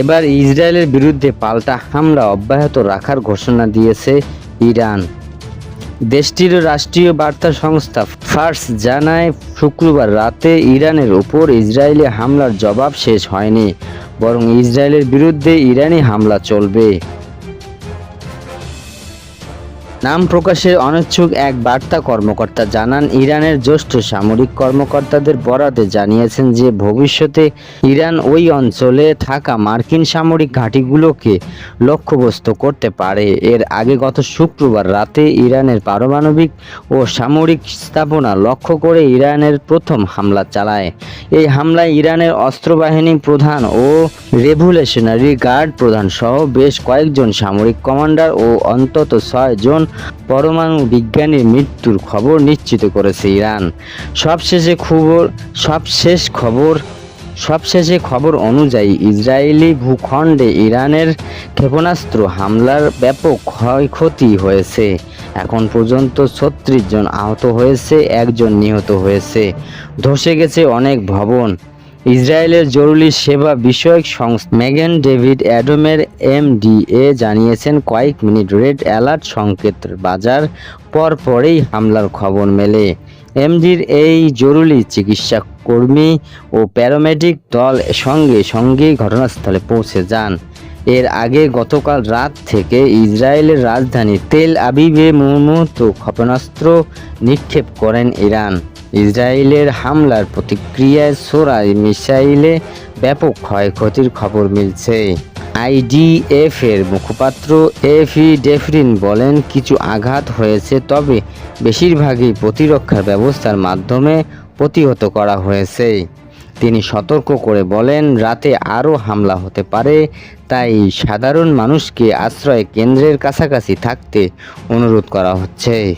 এবার ইসরায়েলের বিরুদ্ধে পাল্টা হামলা অব্যাহত রাখার ঘোষণা দিয়েছে ইরান। দেশটির রাষ্ট্রীয় বার্তা সংস্থা ফার্স জানায়, শুক্রবার রাতে ইরানের উপর ইসরায়েলি হামলার জবাব শেষ হয়নি, বরং ইসরায়েলের বিরুদ্ধে ইরানি হামলা চলবে। নাম প্রকাশের অনিচ্ছুক এক বার্তা কর্মকর্তা জানান, ইরানের জ্যেষ্ঠ সামরিক কর্মকর্তাদের বরাতে জানিয়েছেন যে ভবিষ্যতে ইরান ওই অঞ্চলে থাকা মার্কিন সামরিক ঘাঁটিগুলোকে লক্ষ্যবস্ত করতে পারে। এর আগে গত শুক্রবার রাতে ইরানের পারমাণবিক ও সামরিক স্থাপনা লক্ষ্য করে ইরানের প্রথম হামলা চালায়। এই হামলায় ইরানের অস্ত্রবাহিনী প্রধান ও রেভুলেশনারি গার্ড প্রধান সহ বেশ কয়েকজন সামরিক কমান্ডার ও অন্তত ছয় জন পরমাণু বিজ্ঞানীর মৃত্যুর খবর নিশ্চিত করেছে ইরান। সবশেষে খবর সবশেষ খবর সবশেষে খবর অনুযায়ী ইসরায়েলি ভূখণ্ডে ইরানের ক্ষেপণাস্ত্র হামলার ব্যাপক ক্ষয়ক্ষতি হয়েছে। এখন পর্যন্ত ছত্রিশ জন আহত হয়েছে, একজন নিহত হয়েছে। ধসে গেছে অনেক ভবন। ইসরায়েলের জরুরি সেবা বিষয়ক সংস্থা মেগান ডেভিড অ্যাডমের এমডিএ জানিয়েছেন কয়েক মিনিট রেড অ্যালার্ট সংকেত বাজার পর পরেই হামলার খবর মেলে। এমডির এই জরুরি চিকিৎসা কর্মী ও প্যারামেডিক দল সঙ্গে সঙ্গেই ঘটনাস্থলে পৌঁছে যান। এর আগে গতকাল রাত থেকে ইসরায়েলের রাজধানী তেল আবিবে মুহূর্ত ক্ষেপণাস্ত্র নিক্ষেপ করেন ইরান। ইসরায়েলের হামলার প্রতিক্রিয়ায় সোরাই মিসাইলে ব্যাপক ক্ষয়ক্ষতির খবর মিলছে। আইডিএফ এর মুখপাত্র এফি ডেফরিন বলেন, কিছু আঘাত হয়েছে, তবে বেশিরভাগই প্রতিরক্ষার ব্যবস্থার মাধ্যমে প্রতিহত করা হয়েছে। তিনি সতর্ক করে বলেন, রাতে আরও হামলা হতে পারে, তাই সাধারণ মানুষকে আশ্রয় কেন্দ্রের কাছাকাছি থাকতে অনুরোধ করা হচ্ছে।